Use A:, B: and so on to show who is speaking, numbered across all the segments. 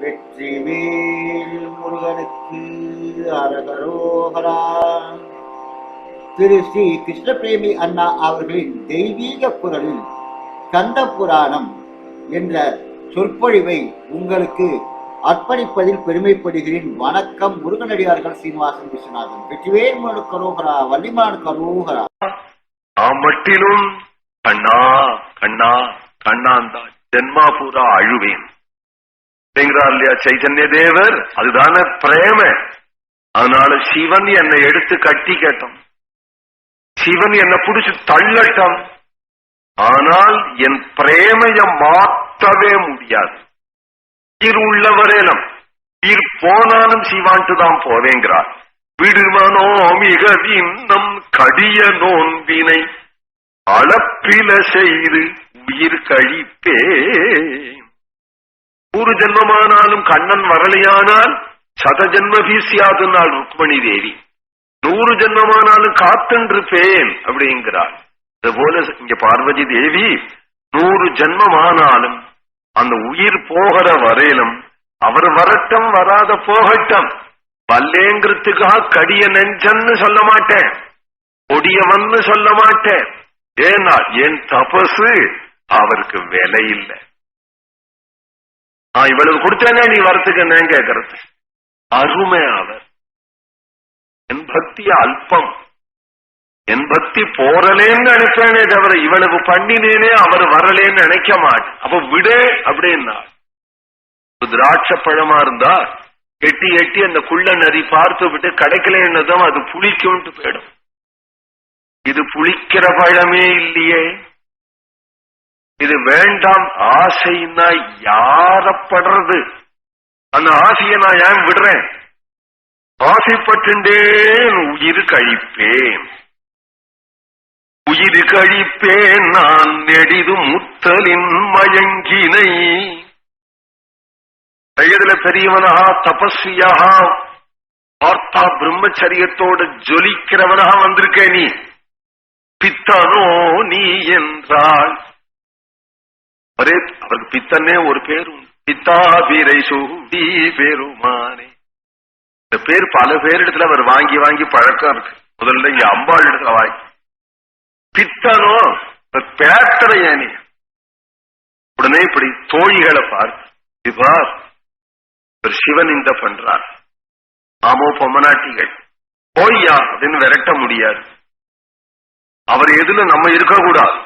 A: வெற்றிவேல் முருகனுக்கு அரகரோகரா. திரு ஸ்ரீ கிருஷ்ணபிரேமி அண்ணா அவர்களின் தெய்வீக குரலில் கந்த புராணம் என்ற சொற்பொழிவை உங்களுக்கு அர்ப்பணிப்பதில் பெருமைப்படுகிறேன். வணக்கம் முருகனடியார்கள் சீனிவாசன் விஸ்வநாதன். வெற்றிவேல் முருகனு கரோகரா வள்ளிமான் கரோகரா.
B: நான் மட்டிலும் கண்ணா கண்ணா கண்ணாந்தா ஜென்மா பூரா அழுவேன். அப்படிங்கிறார் இல்லையா சைதன்ய தேவர் அதுதானே பிரேம. அதனால சிவன் என்னை எடுத்து கட்டி கேட்டோம் சிவன் என்னை பிடிச்சு தள்ளட்டம் ஆனால் என் பிரேமைய மாற்றவே முடியாது. உயிர் உள்ளவரேலம் உயிர் போனாலும் சிவான்ட்டு தான் போவேங்கிறார். விடுமனோ மிக இன்னம் கடிய நோன்பினை. அளப்பில செய்து உயிர் கழிப்பே நூறு ஜென்மமானாலும் கண்ணன் வரலையானால் சத ஜென்ம வீசியாதுன்னாள் ருக்மணி தேவி. நூறு ஜென்மமானாலும் காத்துருப்பேன் அப்படிங்கிறாள். அதுபோல இங்க பார்வதி தேவி நூறு ஜென்மமானாலும் அந்த உயிர் போகிற வரையிலும் அவர் வரட்டம் வராத போகட்டும். பல்லேங்கிறதுக்காக கடிய நெஞ்சன்னு சொல்ல மாட்டேன். கொடியவன்னு சொல்ல மாட்டேன். ஏன்னா என் தபசு அவருக்கு விலை இல்லை. நான் இவ்வளவு கொடுத்தேனே நீ வரத்துக்கு என்ன கேட்கறது அருமை அவர். என் பக்தி அல்பம். என் பக்தி போறலேன்னு நினைச்சேனே தவிர இவ்வளவு பண்ணினேனே அவர் வரலேன்னு நினைக்க மாட்டேன். அப்ப விடு அப்படின்னா. ஒரு திராட்சை பழமா இருந்தா எட்டி எட்டி அந்த குள்ள நரி பார்த்து விட்டு கிடைக்கலன்னதும் அது புளிக்கும்ட்டு போயிடும். இது புளிக்கிற பழமே இல்லையே. இது வேண்டாம் ஆசைன்னா யாரப்படுறது? அந்த ஆசையை நான் ஏன் விடுறேன்? ஆசைப்பட்டுண்டேன் உயிர் கழிப்பேன். உயிர் கழிப்பேன் நான் நெடிது முத்தலின் மயங்கினை. வயதுல பெரியவனாக தபஸ்வியாக. பார்த்தா பிரம்மச்சரியத்தோடு ஜொலிக்கிறவனாக வந்திருக்கே நீ. பித்தனோ நீ என்றாள். ஒரே அவருக்கு பித்தனே ஒரு பேர் உண்டு. பித்தாபிரை சூடி பெருமானே. இந்த பேர் பல பேர் இடத்துல அவர் வாங்கி வாங்கி பழக்கம் இருக்கு. முதல்ல இங்க அம்பாள் இடத்துல வாங்கி பித்தனோ பேட்டறையா ஏனி. உடனே இப்படி தோழிகளை பார்த்து பார் ஒரு சிவன் இந்த பண்றார். ஆமோ பொம்மநாட்டிகள். போய்யா அப்படின்னு விரட்ட முடியாது. அவர் எதுல நம்ம இருக்கக்கூடாது.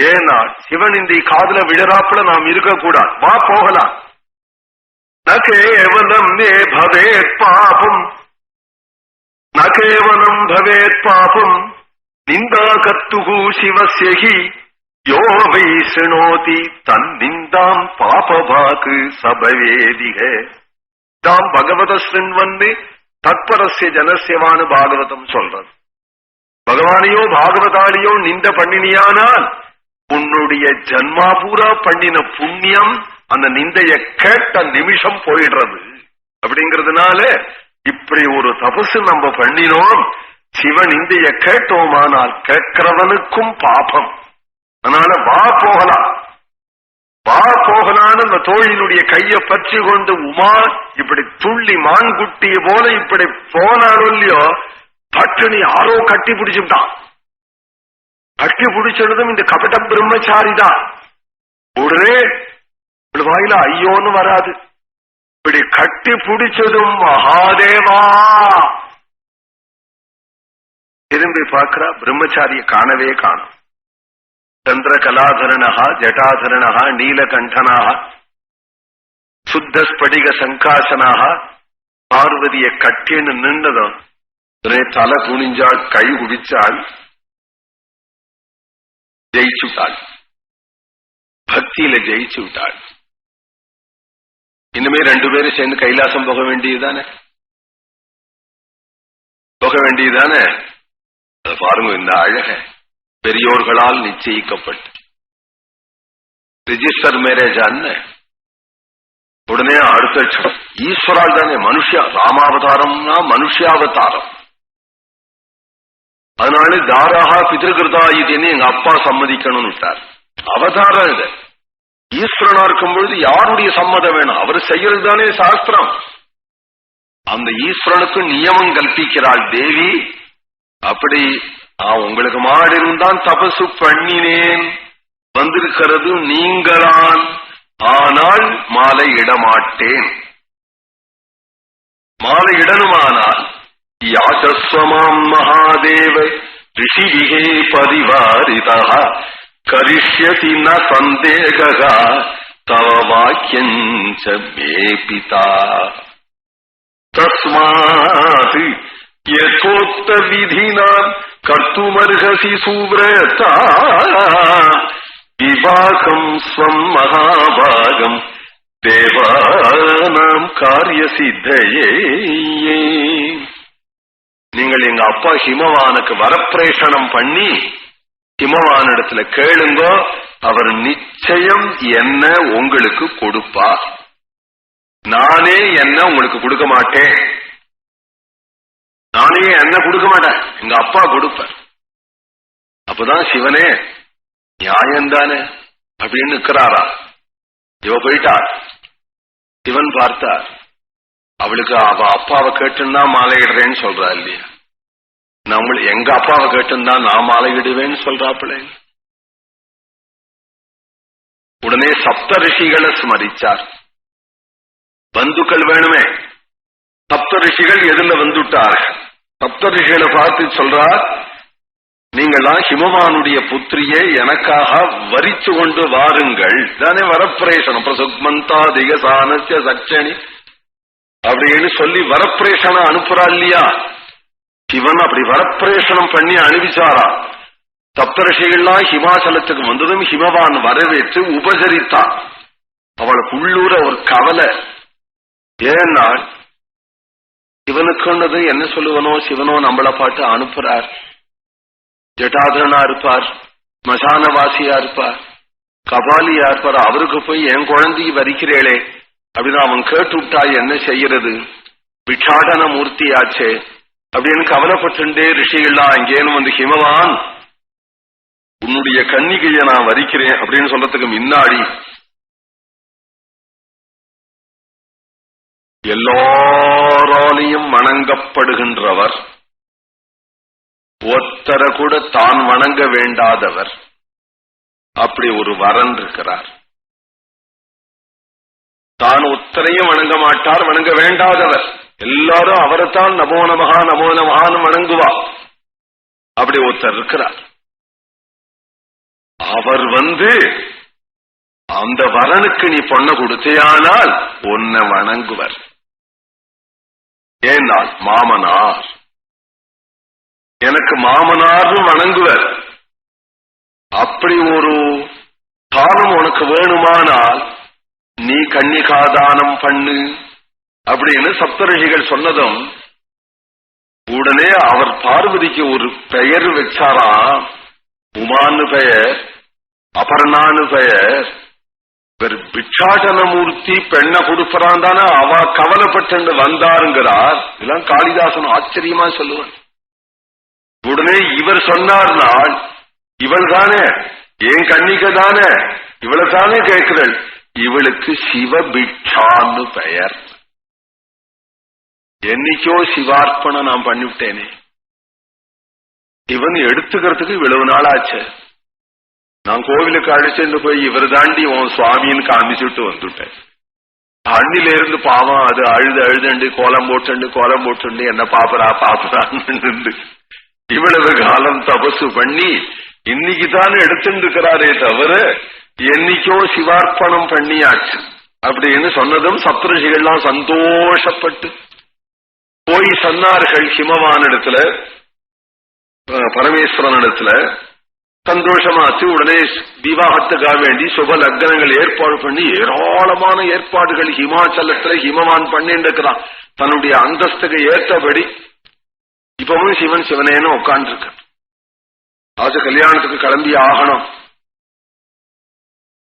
B: ஏன்னா சிவன் இந்த காதல விழராப்புல நாம் இருக்கக்கூடாது. வா போகலாம். நகேவலம் நே பவேத் பாபம். நகேவலம் பவேத் பாபம். நிந்தா கத்துகு சிவசியகி யோ வை சிணோதி தன் நிந்தாம் பாபவாக்கு சபவேதிக. தாம் பகவத ஸ்ருண்வன்னு தத்பரஸ்ய ஜனசியவானு பாகவதம் சொல்றது. பகவானையோ பாகவதாலியோ நிந்த பண்ணினியானால் உன்னுடைய ஜன்மா பூரா பண்ணின புண்ணியம் அந்த நிந்தைய கேட்ட நிமிஷம் போயிடுறது. அப்படிங்கறதுனால இப்படி ஒரு தபசு நம்ம பண்ணினோம். சிவன் இந்திய கேட்டோமானால் கேட்கிறவனுக்கும் பாபம். அதனால வா போகலாம். வா போகலான்னு அந்த தோழியினுடைய கைய பற்றி கொண்டு உமா இப்படி துள்ளி மான்குட்டிய போல இப்படி போனாலும் இல்லையோ பட்டுனி யாரோ கட்டி பிடிச்சுட்டான். கட்டி பிடிச்சதும் இந்த கபட பிரம்மச்சாரி தான் உடனே வாயில ஐயோன்னு வராது. இப்படி கட்டி பிடிச்சதும் மகாதேவா? திரும்பி பார்க்கிறா பிரம்மச்சாரிய காணவே காணும். சந்திர கலாதரணா ஜட்டாதரணா நீலகண்டனாக சுத்த ஸ்படிக சங்காசனாக பார்வதியை கட்டின்னு நின்றதும் தலை குனிஞ்சாள் கை குடிச்சாள் ஜெயிச்சு விட்டாள் பக்தியில ஜெயிச்சு விட்டாள் இனிமே ரெண்டு பேரும் சேர்ந்து கைலாசம் போக வேண்டியதுதானே போக வேண்டியதுதானே அது பாருங்க இந்த அழக பெரியோர்களால் நிச்சயிக்கப்பட்டு ரிஜிஸ்டர் மேரேஜ் அண்ண உடனே அடுத்த ஈஸ்வரால் தானே மனுஷ ராமாவதாரம்னா மனுஷாவதாரம் அதனால தாராகா பிதிருகிருதா இதுன்னு எங்க அப்பா சம்மதிக்கணும்னு விட்டார். அவதாரம் இது. ஈஸ்வரனா இருக்கும் பொழுது யாருடைய சம்மதம் வேணும்? அவர் செய்யறது தானே சாஸ்திரம். அந்த ஈஸ்வரனுக்கு நியமம் கல்பிக்கிறாள் தேவி. அப்படி நான் உங்களுக்கு மாடு இருந்தான் தபசு பண்ணினேன். வந்திருக்கிறது நீங்களான் ஆனால் மாலை இடமாட்டேன். மாலை இடனுமானால் யாசஸ்வமாம் மகாதேவ ரிஷிவிகே பரிவாரிதா கரிஷ்யதி ந சந்தேகா தவ வாக்கியஞ்ச மே பிதா. தஸ்மாத் யதோக்த விதினான் கர்த்துமர்ஹசி சுவ்ரதா. விவாகம் ஸ்வம் மகாபாகம் தேவானாம் காரிய சித்தையே நீங்கள் எங்க அப்பா ஹிமவானுக்கு வரப்பிரேஷணம் பண்ணி ஹிமவானிடத்துல கேளுங்கோ அவர் நிச்சயம் என்ன உங்களுக்கு கொடுப்பா. நானே என்ன உங்களுக்கு கொடுக்க மாட்டேன். நானே என்ன கொடுக்க மாட்டேன். எங்க அப்பா கொடுப்பார். அப்பதான் சிவனே நியாயம்தானே அப்படின்னு நிற்கிறாரா? இவ போயிட்டார் சிவன் பார்த்தார். அவளுக்கு அவ அப்பாவை கேட்டுன்னா மாலையிடுறேன்னு சொல்றா இல்லையா? நம்ம எங்க அப்பாவை கேட்டுன்னா நான் மாலையிடுவேன்னு சொல்றாப்புல. உடனே சப்த ரிஷிகளை ஸ்மரிச்சார். பந்துக்கள் வேணுமே. சப்த ரிஷிகள் எதுல வந்துட்டார் சப்த ரிஷிகளை பார்த்து சொல்றார் நீங்கள்லாம் ஹிமவானுடைய புத்திரியை எனக்காக வரிச்சு கொண்டு வாருங்கள். தானே வரப்பிரேஷனம். பிரசுக்மந்தா திகசானசிய சச்சனி அப்படின்னு சொல்லி வரப்பிரேஷனம் அனுப்புறா இல்லையா? சிவன் அப்படி வரப்பிரேஷனம் பண்ணி அனுப்பிச்சாரா சப்தரிஷிகள்லாம் ஹிமாச்சலத்துக்கு வந்ததும் ஹிமவான் வரவேற்று உபசரித்தான் அவளுக்கு உள்ளூர ஒரு கவலை. ஏன்னா சிவனுக்குன்னது என்ன சொல்லுவனோ சிவனோ நம்மளை பாட்டு அனுப்புறார். ஜட்டாதரனா இருப்பார் மசானவாசியா இருப்பார் கபாலியா இருப்பார். அவருக்கு போய் என் குழந்தைக்கு வரிக்கிறேளே. அப்படின்னு அவன் கேட்டு விட்டா என்ன செய்யறது பிட்சாடன மூர்த்தியாச்சே அப்படின்னு கவலைப்பட்டுண்டே ரிஷிகள்லாம் அங்கேனும் வந்து ஹிமவான் உன்னுடைய கன்னிகையை நான் வரிக்கிறேன் அப்படின்னு சொல்றதுக்கு முன்னாடி எல்லாராலையும் வணங்கப்படுகின்றவர் ஒத்தரை கூட தான் வணங்க வேண்டாதவர். அப்படி ஒரு வரன் இருக்கிறார். தான் ஒத்தனையும் வணங்க மாட்டார் வணங்க வேண்டாதவர். எல்லாரும் அவரைத்தான் நமோ நமகா நமோ நமகான்னு வணங்குவா. அப்படி ஒருத்தர் இருக்கிறார். அவர் வந்து அந்த வரனுக்கு நீ பொண்ண கொடுத்தையானால் உன்னை வணங்குவர். ஏனால் மாமனார் எனக்கு மாமனார்னு வணங்குவர். அப்படி ஒரு காலம் உனக்கு வேணுமானால் நீ கன்னிகாதானம் பண்ணு அப்படின்னு சப்தரிஷிகள் சொன்னதும் உடனே அவர் பார்வதிக்கு ஒரு பெயர் வச்சாராம் உமான்னு பெயர் அபர்ணான்னு பெயர். இவர் பிட்சாட்டனமூர்த்தி பெண்ணை கொடுப்பறான் தானே அவ கவலைப்பட்டு வந்தாருங்கிறார். இதெல்லாம் காளிதாசன் ஆச்சரியமா சொல்லுவான். உடனே இவர் சொன்னார்னால் இவள் தானே ஏன் கண்ணிக்க தானே இவளை தானே கேட்கிறள் இவளுக்கு சிவபிக்ஷான்னு பெயர். என்னைக்கோ சிவார்ப்பணம் நான் பண்ணிவிட்டேனே. இவன் எடுத்துக்கிறதுக்கு இவ்வளவு நாள் ஆச்சு நான் கோவிலுக்கு அழைச்சிட்டு போய் இவர் தாண்டி உன் சுவாமின்னு காமிச்சுட்டு வந்துட்டேன். அண்ணில இருந்து பாவம் அது அழுது அழுதுண்டு கோலம் போட்டுண்டு கோலம் போட்டுண்டு என்ன பாப்பரா பாப்பரான்னு இவ்வளவு காலம் தபசு பண்ணி இன்னைக்கு தான் எடுத்துருக்கிறாரே இருக்கிறாரே தவிர என்னைக்கோ சிவார்ப்பணம் பண்ணியாச்சு. அப்படின்னு சொன்னதும் சப்தரிஷிகள்லாம் சந்தோஷப்பட்டு போய் சொன்னார்கள் ஹிமவானிடத்துல பரமேஸ்வரனிடத்துல சந்தோஷமாச்சு உடனே விவாகத்துக்காக வேண்டி சுப லக்னங்கள் ஏற்பாடு பண்ணி ஏராளமான ஏற்பாடுகள் ஹிமாச்சலத்துல ஹிமவான் பண்ணிட்டு இருக்கிறான் தன்னுடைய அந்தஸ்துக்கு ஏற்றபடி இப்பவும் சிவன் சிவனேன்னு உட்கார்ந்துருக்க ராஜ கல்யாணத்துக்கு கிளம்பி ஆகணும்.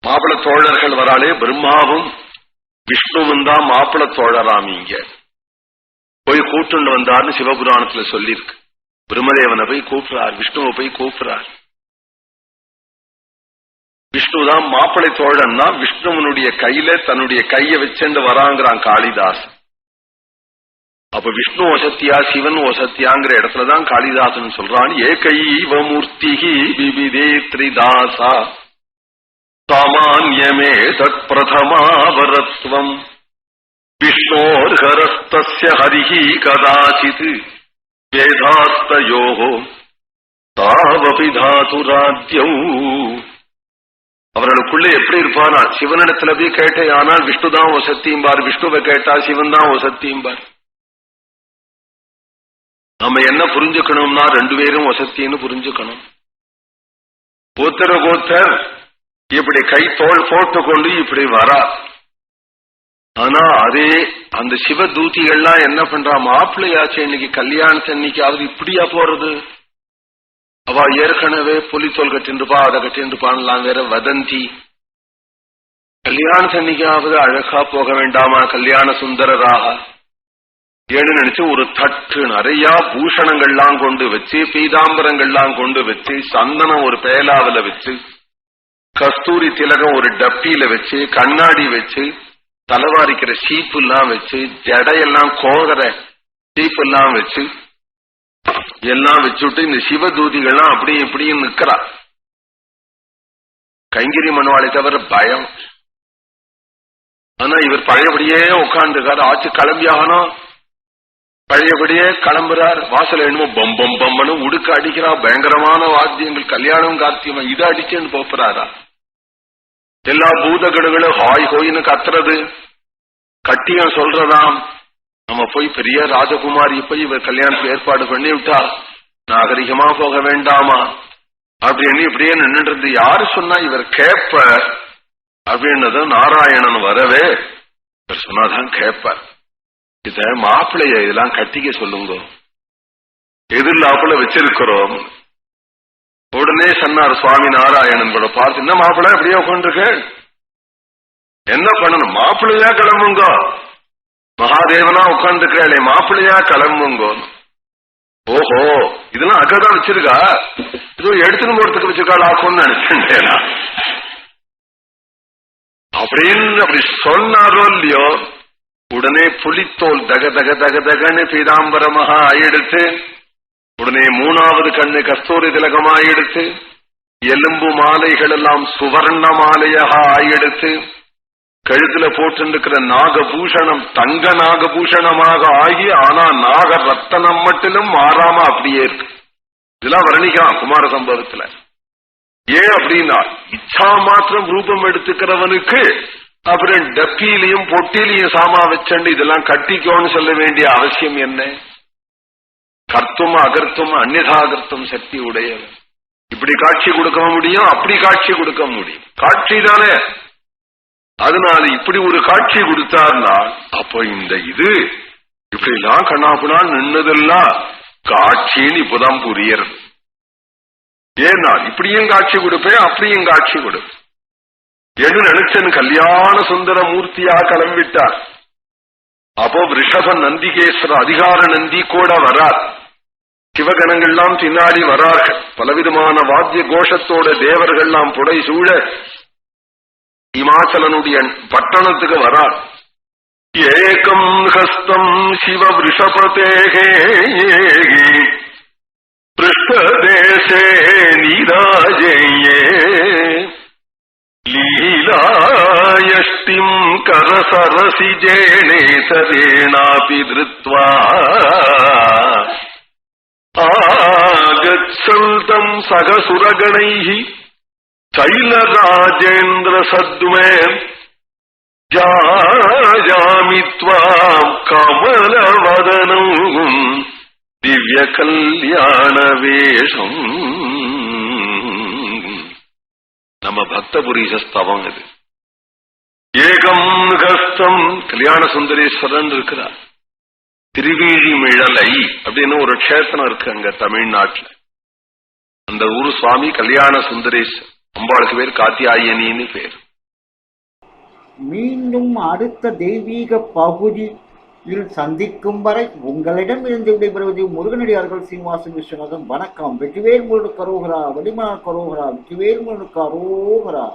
B: மாப்பிள தோழர்கள் வராளே பிரம்மாவும் விஷ்ணுவும் தான் மாப்பிள தோழராமிங்க போய் கூட்டுண்டு வந்தார்னு சிவபுராணத்துல சொல்லியிருக்கு பிரம்மதேவனை போய் கூப்பிடுறார் விஷ்ணுவை போய் கூப்பிடுறார். விஷ்ணுதான் மாப்பிளை தோழன்னா விஷ்ணுவனுடைய கையில தன்னுடைய கைய வச்சுண்டு வராங்கிறான் காளிதாஸ். அப்ப விஷ்ணு ஒசத்தியா சிவன் ஒசத்தியாங்கிற இடத்துலதான் காளிதாசன் சொல்றான் ஏகைவ மூர்த்திகி விவிதே திரிதாசா. சாமான்யமே தத் பிரதமாவரத்வம் விஷ்ணோர்ஹரஸ்தஸ்ய ஹரிஹி கதாச்சித் வேதாஸ்தயோ தாவபி தாதுராத்யௌ அவர்களுக்குள்ள எப்படி இருப்பானா? சிவனிடத்துல போய் கேட்டே ஆனால் விஷ்ணு தான் வசத்தியும்பார் விஷ்ணுவை கேட்டா சிவன் தான் வசத்தியும்பார். நம்ம என்ன புரிஞ்சுக்கணும்னா ரெண்டு பேரும் வசத்தின்னு புரிஞ்சுக்கணும். ஒருத்தர ஒருத்தர் இப்படி கை தோல் போட்டுக்கொண்டு இப்படி வரா. ஆனா அதே அந்த சிவ தூதிகள்லாம் என்ன பண்றா? மாப்பிள்ளையாச்சு இன்னைக்கு கல்யாணத்தன்னைக்காவது இப்படியா போறது? அவ ஏற்கனவே புலித்தோல் கட்டின்றுப்பா அதை கட்டின்றுப்பான்லாம் வேற வதந்தி. கல்யாணத்தன்னைக்காவது அழகா போக வேண்டாமா? கல்யாண சுந்தரராக. ஏன்னு நினைச்சு ஒரு தட்டு நிறைய பூஷணங்கள்லாம் கொண்டு வச்சு பீதாம்பரங்கள்லாம் கொண்டு வச்சு சந்தனம் ஒரு பேலாவில வச்சு கஸ்தூரி திலகம் ஒரு டப்பியில வச்சு கண்ணாடி வச்சு தலைவாரிக்கிற சீப்பு எல்லாம் வச்சு ஜடையெல்லாம் கோகர சீப்பு எல்லாம் வச்சு எல்லாம் வச்சுட்டு இந்த சிவதூதிகள்லாம் அப்படியே இப்படியும் நிக்கிறா. கைங்கிரி மண்வாளை தவிர பயம். ஆனா இவர் பழையபடியே உட்காந்துருக்காரு ஆச்சு கிளம்பியாகணும். பழையபடியே கிளம்புறார். வாசல் என்னமோ பம் பம் பம்பனு உடுக்க அடிக்கிறா. பயங்கரமான வாத்தியங்கள் கல்யாணம் கார்த்தியம் இதை அடிச்சுன்னு போப்புறாரா? எல்லா பூதகடுகளும் ஹாய் ஹோயின்னு கத்துறது. கட்டியம் சொல்றதாம். நம்ம போய் பெரிய ராஜகுமாரி போய் இவர் கல்யாணத்துக்கு ஏற்பாடு பண்ணி விட்டா நாகரிகமா போக வேண்டாமா? அப்படின்னு இப்படியே நின்றுட்டு யாரு சொன்னா இவர் கேப்பர். அப்படின்னதும் நாராயணன் வரவே இவர் சொன்னாதான் கேட்பார் இத மாப்பிள்ளைய இதெல்லாம் கட்டிக்க சொல்லுங்க. எதிர்லாப்புல வச்சிருக்கிறோம். உடனே சொன்னார் சுவாமி நாராயணன் கூட பார்த்து என்ன மாப்பிள்ள அப்படியே உட்காந்துருக்க என்ன பண்ணணும்? மாப்பிள்ளையா கிளம்புங்க. மகாதேவனா உட்காந்துருக்கே மாப்பிள்ளையா கிளம்புங்க. ஓஹோ இதெல்லாம் அக்கதான் வச்சிருக்கா? இதோ எடுத்துன்னு போறதுக்கு வச்சிருக்காள் ஆக்கும்னு நினைச்சேன் அப்படின்னு அப்படி சொன்னாரோ இல்லையோ உடனே புலித்தோல் தக தக தக தகன்னு பீதாம்பரமாக ஆயெடுத்து உடனே மூணாவது கண்ணு கஸ்தூரி திலகமாயெடுத்து எலும்பு மாலைகள் எல்லாம் சுவர்ண மாலையாக ஆயெடுத்து கழுத்துல போட்டிருக்கிற நாகபூஷணம் தங்க நாகபூஷணமாக ஆகி ஆனா நாக ரத்தனம் மட்டிலும் மாறாம அப்படியே இருக்கு. இதெல்லாம் வர்ணிக்கலாம் குமார சம்பவத்துல. ஏன் அப்படின்னா இச்சா மாத்திரம் ரூபம் எடுத்துக்கிறவனுக்கு அப்புறம் டப்பிலையும் பொட்டிலையும் சாமா வச்சண்டு இதெல்லாம் கட்டிக்கோன்னு சொல்ல வேண்டிய அவசியம் என்ன? கர்த்தும் அகர்த்தும் அந்நிதாகர்த்தும் சக்தி உடையவன் இப்படி காட்சி கொடுக்க முடியும் அப்படி காட்சி கொடுக்க முடியும். காட்சி தானே. அதனால இப்படி ஒரு காட்சி கொடுத்தார்னா அப்ப இந்த இது இப்படி எல்லாம் கண்ணாப்புனா நின்னதெல்லாம் காட்சின்னு இப்பதான் புரியறது. ஏன்னா இப்படியும் காட்சி கொடுப்பேன் அப்படியும் காட்சி கொடுப்பேன். என்று நினைச்சன் கல்யாண சுந்தர மூர்த்தியா கிளம்பிட்டார். அப்போ ரிஷப நந்திகேஸ்வர அதிகார நந்தி கூட வரார். சிவகணங்கள்லாம் பின்னாடி வரார்கள். பலவிதமான வாத்திய கோஷத்தோட தேவர்கள்லாம் புடை சூழ இமாச்சலனுடைய பட்டணத்துக்கு வரார். ஏகம் ஹஸ்தம் சிவ ரிஷபதேகே பிருஷ்டதேசே நீராஜேயே. യഷ്ടിം കരസരസി ജേണേതരേണാപി ധൃത്വാ ആഗന്ത സഹസുരഗണൈ ശൈലരാജേന്ദ്ര സദ്മേ ജാമി ം കമലവദനം ദിവ്യകല്യാണവേഷം நம்ம பக்தபுரீச ஸ்தவம் இது. ஏகம் கஸ்தம் கல்யாண சுந்தரேஸ்வரன் இருக்கிறார். திருவீழிமிழலை அப்படின்னு ஒரு க்ஷேத்திரம் இருக்கு அங்க தமிழ்நாட்டுல. அந்த ஊரு சுவாமி கல்யாண சுந்தரேஸ்வர் அம்பாளுக்கு பேர் காத்தியாயனின்னு பேர்.
A: மீண்டும் அடுத்த தெய்வீக பகுதி இதில் சந்திக்கும் வரை உங்களிடம் இருந்து விடைபெறுவது முருகனடியார்கள் சீனிவாசன் விஸ்வநாதன். வணக்கம். வெற்றிவேல் முருடு கரோகரா வடிமா கரோகரா வெற்றிவேல் முருடு கரோகரா.